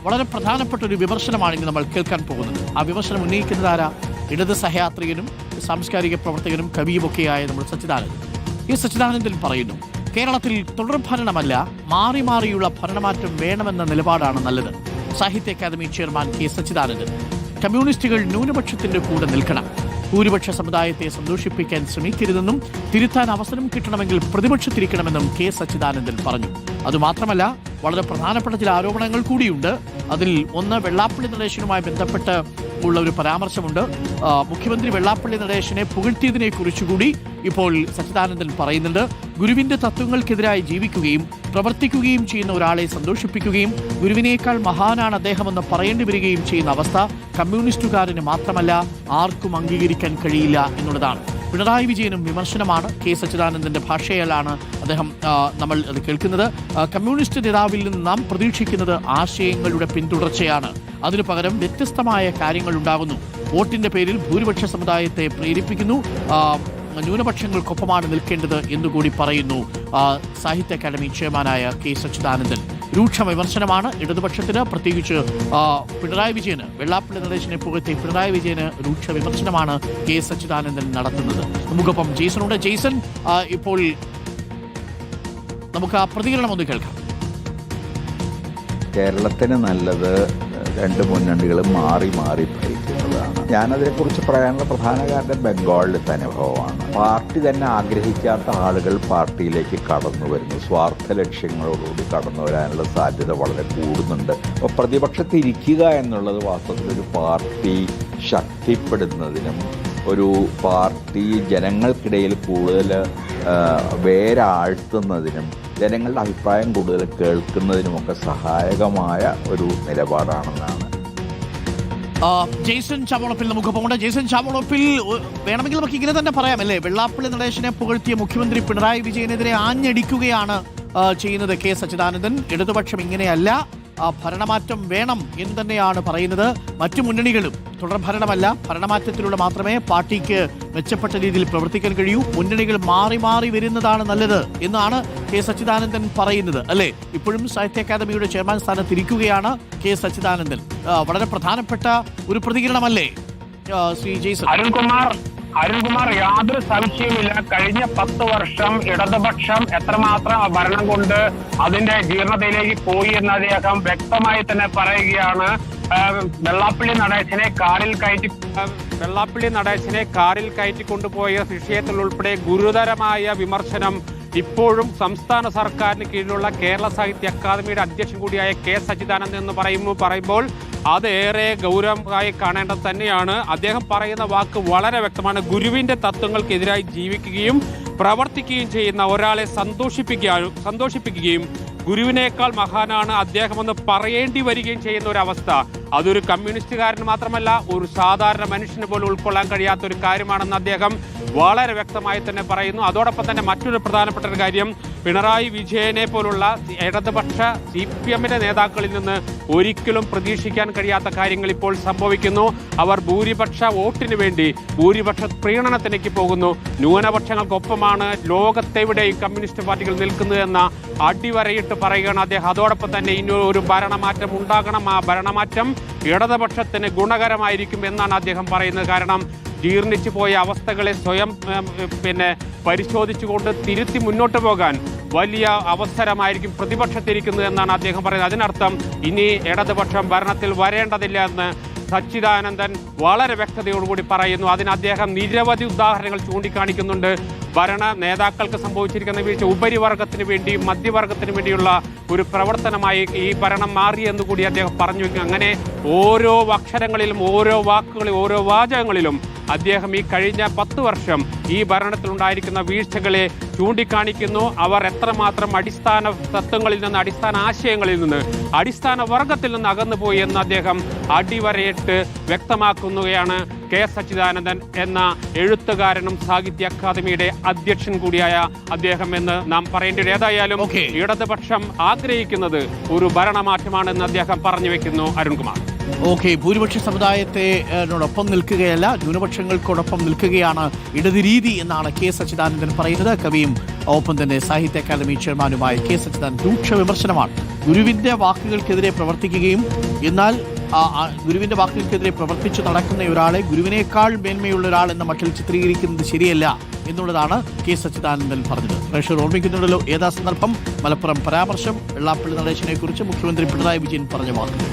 വളരെ പ്രധാനപ്പെട്ട ഒരു വിമർശനമാണ് ഇനി നമ്മൾ കേൾക്കാൻ പോകുന്നത്. ആ വിമർശനം ഉന്നയിക്കുന്നത് ആരാ? ഇടത് സഹയാത്രികനും സാംസ്കാരിക പ്രവർത്തകനും കവിയുമൊക്കെയായ നമ്മൾ സച്ചിദാനന്ദൻ. ഈ സച്ചിദാനന്ദൻ പറയുന്നു കേരളത്തിൽ തുടർ ഭരണമല്ല മാറി മാറിയുള്ള ഭരണമാറ്റം വേണമെന്ന നിലപാടാണ് നല്ലത്. Sahitya academy chairman K Sachidanandan കമ്മ്യൂണിസ്റ്റുകൾ ന്യൂനപക്ഷത്തിന്റെ കൂടെ നിൽക്കണം. ഭൂരിപക്ഷ സമുദായത്തെ സന്തോഷിപ്പിക്കാൻ ശ്രമിക്കരുതെന്നും തിരുത്താൻ അവസരം കിട്ടണമെങ്കിൽ പ്രതിപക്ഷത്തിരിക്കണമെന്നും കെ സച്ചിദാനന്ദൻ പറഞ്ഞു. അതുമാത്രമല്ല വളരെ പ്രധാനപ്പെട്ട ചില ആരോപണങ്ങൾ കൂടിയുണ്ട്. അതിൽ ഒന്ന് വെള്ളാപ്പള്ളി നടേശനുമായി ബന്ധപ്പെട്ട് ഉള്ള ഒരു പരാമർശമുണ്ട്. മുഖ്യമന്ത്രി വെള്ളാപ്പള്ളി നടേശനെ പുകഴ്ത്തിയതിനെ കുറിച്ചുകൂടി ഇപ്പോൾ സച്ചിദാനന്ദൻ പറയുന്നുണ്ട്. ഗുരുവിന്റെ തത്വങ്ങൾക്കെതിരായി ജീവിക്കുകയും പ്രവർത്തിക്കുകയും ചെയ്യുന്ന ഒരാളെ സന്തോഷിപ്പിക്കുകയും ഗുരുവിനേക്കാൾ മഹാനാണ് അദ്ദേഹമെന്ന് പറയേണ്ടി വരികയും ചെയ്യുന്ന അവസ്ഥ കമ്മ്യൂണിസ്റ്റുകാരന് മാത്രമല്ല ആർക്കും അംഗീകരിക്കാൻ കഴിയില്ല എന്നുള്ളതാണ്. പിണറായി വിജയനും വിമർശനമാണ്. കെ സച്ചിദാനന്ദന്റെ ഭാഷയിലാണ് അദ്ദേഹം നമ്മൾ അത് കേൾക്കുന്നത്. കമ്മ്യൂണിസ്റ്റ് നേതാവിൽ നിന്ന് നാം പ്രതീക്ഷിക്കുന്നത് ആശയങ്ങളുടെ പിന്തുടർച്ചയാണ്. അതിനു പകരം വ്യത്യസ്തമായ കാര്യങ്ങൾ ഉണ്ടാകുന്നു. വോട്ടിന്റെ പേരിൽ ഭൂരിപക്ഷ സമുദായത്തെ പ്രേരിപ്പിക്കുന്നു. ന്യൂനപക്ഷങ്ങൾക്കൊപ്പമാണ് നിൽക്കേണ്ടത് എന്നുകൂടി പറയുന്നു സാഹിത്യ അക്കാദമി ചെയർമാനായ കെ സച്ചിദാനന്ദൻ. രൂക്ഷ വിമർശനമാണ് ഇടതുപക്ഷത്തിന്. പ്രത്യേകിച്ച് പിണറായി വിജയന് വെള്ളാപ്പള്ളി നടേശനെ പുകഴ്ത്തി പിണറായി വിജയന് രൂക്ഷ വിമർശനമാണ് കെ സച്ചിദാനന്ദൻ നടത്തുന്നത്. നമുക്കൊപ്പം ജെയ്സണുണ്ട്. ജെയ്സൺ ഇപ്പോൾ നമുക്ക് ആ പ്രതികരണം ഒന്ന് കേൾക്കാം. കേരളത്തിന് നല്ലത് രണ്ട് മുന്നണികളും മാറി മാറി ഭരിക്കുന്നതാണ്. ഞാനതിനെക്കുറിച്ച് പറയാനുള്ള പ്രധാന കാരണം ബംഗാളിലത്തെ അനുഭവമാണ് പാർട്ടി തന്നെ ആഗ്രഹിക്കാത്ത ആളുകൾ പാർട്ടിയിലേക്ക് കടന്നു വരുന്നു. സ്വാർത്ഥ ലക്ഷ്യങ്ങളോടുകൂടി കടന്നു വരാനുള്ള സാധ്യത വളരെ കൂടുന്നുണ്ട്. അപ്പോൾ പ്രതിപക്ഷത്തിരിക്കുക എന്നുള്ളത് വാസ്തവത്തിൽ ഒരു പാർട്ടി ശക്തിപ്പെടുന്നതിനും ഒരു പാർട്ടി ജനങ്ങൾക്കിടയിൽ കൂടുതൽ വേരാഴ്ത്തുന്നതിനും ജനങ്ങളുടെ അഭിപ്രായം കൂടുതൽ കേൾക്കുന്നതിനുമൊക്കെ സഹായകമായ ഒരു നിലപാടാണെന്നാണ്. ജെയ്സൺ ചാമോളപ്പിൽ നമുക്ക് പോകണ്ട. ജെയ്സൺ ചാമോളപ്പിൽ വേണമെങ്കിൽ നമുക്ക് ഇങ്ങനെ തന്നെ പറയാം അല്ലേ? വെള്ളാപ്പള്ളി നടേശനെ പുകഴ്ത്തിയ മുഖ്യമന്ത്രി പിണറായി വിജയനെതിരെ ആഞ്ഞടിക്കുകയാണ് ചെയ്യുന്നത് കെ. സച്ചിദാനന്ദൻ. ഇടതുപക്ഷം ഇങ്ങനെയല്ല. ഭരണമാറ്റം വേണം എന്ന് തന്നെയാണ് പറയുന്നത്. മറ്റു മുന്നണികളും തുടർ ഭരണമല്ല ഭരണമാറ്റത്തിലൂടെ മാത്രമേ പാർട്ടിക്ക് മെച്ചപ്പെട്ട രീതിയിൽ പ്രവർത്തിക്കാൻ കഴിയൂ. മുന്നണികൾ മാറി മാറി വരുന്നതാണ് നല്ലത് എന്നാണ് കെ സച്ചിദാനന്ദൻ പറയുന്നത് അല്ലേ? ഇപ്പോഴും സാഹിത്യ അക്കാദമിയുടെ ചെയർമാൻ സ്ഥാനത്തിരിക്കുകയാണ് കെ സച്ചിദാനന്ദൻ. വളരെ പ്രധാനപ്പെട്ട ഒരു പ്രതികരണമല്ലേ? ശ്രീ ജയ്സൺ അരുൺകുമാർ അരുൺകുമാർ യാതൊരു സംശയവുമില്ല. കഴിഞ്ഞ പത്ത് വർഷം ഇടതുപക്ഷം എത്രമാത്രം ഭരണം കൊണ്ട് അതിന്റെ ജീർണതയിലേക്ക് പോയി എന്ന് അദ്ദേഹം വ്യക്തമായി തന്നെ പറയുകയാണ്. വെള്ളാപ്പള്ളി നടേശനെ കാറിൽ കയറ്റി വെള്ളാപ്പള്ളി നടേശനെ കാറിൽ കയറ്റി കൊണ്ടുപോയ വിഷയത്തിൽ ഉൾപ്പെടെ ഗുരുതരമായ വിമർശനം ഇപ്പോഴും സംസ്ഥാന സർക്കാരിന് കീഴിലുള്ള കേരള സാഹിത്യ അക്കാദമിയുടെ അധ്യക്ഷൻ കൂടിയായ കെ. സച്ചിദാനന്ദൻ എന്ന് പറയുമ്പോൾ പറയുമ്പോൾ അതേറെ ഗൗരവമായി കാണേണ്ടത് തന്നെയാണ്. അദ്ദേഹം പറയുന്ന വാക്ക് വളരെ വ്യക്തമാണ്. ഗുരുവിന്റെ തത്വങ്ങൾക്കെതിരായി ജീവിക്കുകയും പ്രവർത്തിക്കുകയും ചെയ്യുന്ന ഒരാളെ സന്തോഷിപ്പിക്കാനും സന്തോഷിപ്പിക്കുകയും ഗുരുവിനേക്കാൾ മഹാനാണ് അദ്ദേഹമെന്ന് പറയേണ്ടി വരികയും ചെയ്യുന്ന ഒരു അവസ്ഥ. അതൊരു കമ്മ്യൂണിസ്റ്റുകാരന് മാത്രമല്ല ഒരു സാധാരണ മനുഷ്യന് പോലും ഉൾക്കൊള്ളാൻ കഴിയാത്ത ഒരു കാര്യമാണെന്ന് അദ്ദേഹം വളരെ വ്യക്തമായി തന്നെ പറയുന്നു. അതോടൊപ്പം തന്നെ മറ്റൊരു പ്രധാനപ്പെട്ട ഒരു കാര്യം പിണറായി വിജയനെ പോലുള്ള ഇടതുപക്ഷ സി പി എമ്മിന്റെ നേതാക്കളിൽ നിന്ന് ഒരിക്കലും പ്രതീക്ഷിക്കാൻ കഴിയാത്ത കാര്യങ്ങൾ ഇപ്പോൾ സംഭവിക്കുന്നു. അവർ ഭൂരിപക്ഷ വോട്ടിന് വേണ്ടി ഭൂരിപക്ഷ പ്രീണനത്തിലേക്ക് പോകുന്നു. ന്യൂനപക്ഷങ്ങൾക്കൊപ്പമാണ് ലോകത്തെവിടെയും കമ്മ്യൂണിസ്റ്റ് പാർട്ടികൾ നിൽക്കുന്നത് എന്ന അടിവരയിട്ട് പറയുകയാണ് അദ്ദേഹം. അതോടൊപ്പം തന്നെ ഇനി ഒരു ഭരണമാറ്റം ഉണ്ടാകണം. ആ ഭരണമാറ്റം ഇടതുപക്ഷത്തിന് ഗുണകരമായിരിക്കും എന്നാണ് അദ്ദേഹം പറയുന്നത്. കാരണം ജീർണിച്ചു പോയ അവസ്ഥകളെ സ്വയം പിന്നെ പരിശോധിച്ചുകൊണ്ട് തിരുത്തി മുന്നോട്ട് പോകാൻ വലിയ അവസരമായിരിക്കും പ്രതിപക്ഷത്തിരിക്കുന്നത് എന്നാണ് അദ്ദേഹം പറയുന്നത്. അതിനർത്ഥം ഇനി ഇടതുപക്ഷം ഭരണത്തിൽ വരേണ്ടതില്ല എന്ന് സച്ചിദാനന്ദൻ വളരെ വ്യക്തതയോടുകൂടി പറയുന്നു. അതിന് അദ്ദേഹം നിരവധി ഉദാഹരണങ്ങൾ ചൂണ്ടിക്കാണിക്കുന്നുണ്ട്. ഭരണ നേതാക്കൾക്ക് സംഭവിച്ചിരിക്കുന്ന വീഴ്ച ഉപരിവർഗത്തിന് വേണ്ടി മധ്യവർഗത്തിന് വേണ്ടിയുള്ള ഒരു പ്രവർത്തനമായി ഈ ഭരണം മാറി എന്ന് കൂടി അദ്ദേഹം പറഞ്ഞു. അങ്ങനെ ഓരോ അക്ഷരങ്ങളിലും ഓരോ വാക്കുകളിലും ഓരോ വാചകങ്ങളിലും അദ്ദേഹം ഈ കഴിഞ്ഞ പത്ത് വർഷം ഈ ഭരണത്തിലുണ്ടായിരിക്കുന്ന വീഴ്ചകളെ ചൂണ്ടിക്കാണിക്കുന്നു. അവർ എത്രമാത്രം അടിസ്ഥാന തത്വങ്ങളിൽ നിന്ന് അടിസ്ഥാന ആശയങ്ങളിൽ നിന്ന് അടിസ്ഥാന വർഗത്തിൽ നിന്ന് അകന്നുപോയി എന്ന് അദ്ദേഹം അടിവരയിട്ട് വ്യക്തമാക്കുന്നവയാണ് കെ എസ് സച്ചിദാനന്ദൻ എന്ന എഴുത്തുകാരനും സാഹിത്യ അക്കാദമിയുടെ അധ്യക്ഷൻ കൂടിയായ അദ്ദേഹം എന്ന് നാം പറയേണ്ടത് ഏതായാലും. ഇടതുപക്ഷം ആഗ്രഹിക്കുന്നത് ഒരു ഭരണമാറ്റമാണെന്ന് അദ്ദേഹം പറഞ്ഞു വെക്കുന്നു അരുൺകുമാർ. ഓക്കെ ഭൂരിപക്ഷ സമുദായത്തെ ഏഹ്, നിൽക്കുകയല്ല ന്യൂനപക്ഷങ്ങൾക്കോടൊപ്പം നിൽക്കുകയാണ് ഇടത് രീതി എന്നാണ് കെ സച്ചിദാനന്ദൻ പറയുന്നത്. കവിയും ഒപ്പം തന്നെ സാഹിത്യ അക്കാദമി ചെയർമാനുമായ കെ സച്ചിദാനന്ദൻ രൂക്ഷ വിമർശനമാണ്. ഗുരുവിന്റെ വാക്കുകൾക്കെതിരെ പ്രവർത്തിക്കുകയും എന്നാൽ ഗുരുവിന്റെ വാക്കുകൾക്കെതിരെ പ്രവർത്തിച്ചു നടക്കുന്ന ഒരാളെ ഗുരുവിനേക്കാൾ മേന്മയുള്ള ഒരാൾ എന്ന മട്ടിൽ ചിത്രീകരിക്കുന്നത് ശരിയല്ല എന്നുള്ളതാണ് കെ സച്ചിദാനന്ദൻ പറഞ്ഞത്. പ്രേക്ഷകർ ഓർമ്മിക്കുന്നുണ്ടല്ലോ ഏതാ സന്ദർഭം? മലപ്പുറം പരാമർശം വെള്ളാപ്പള്ളി നടേശനെ കുറിച്ച് മുഖ്യമന്ത്രി പിണറായി വിജയൻ പറഞ്ഞു വാക്കുകൾ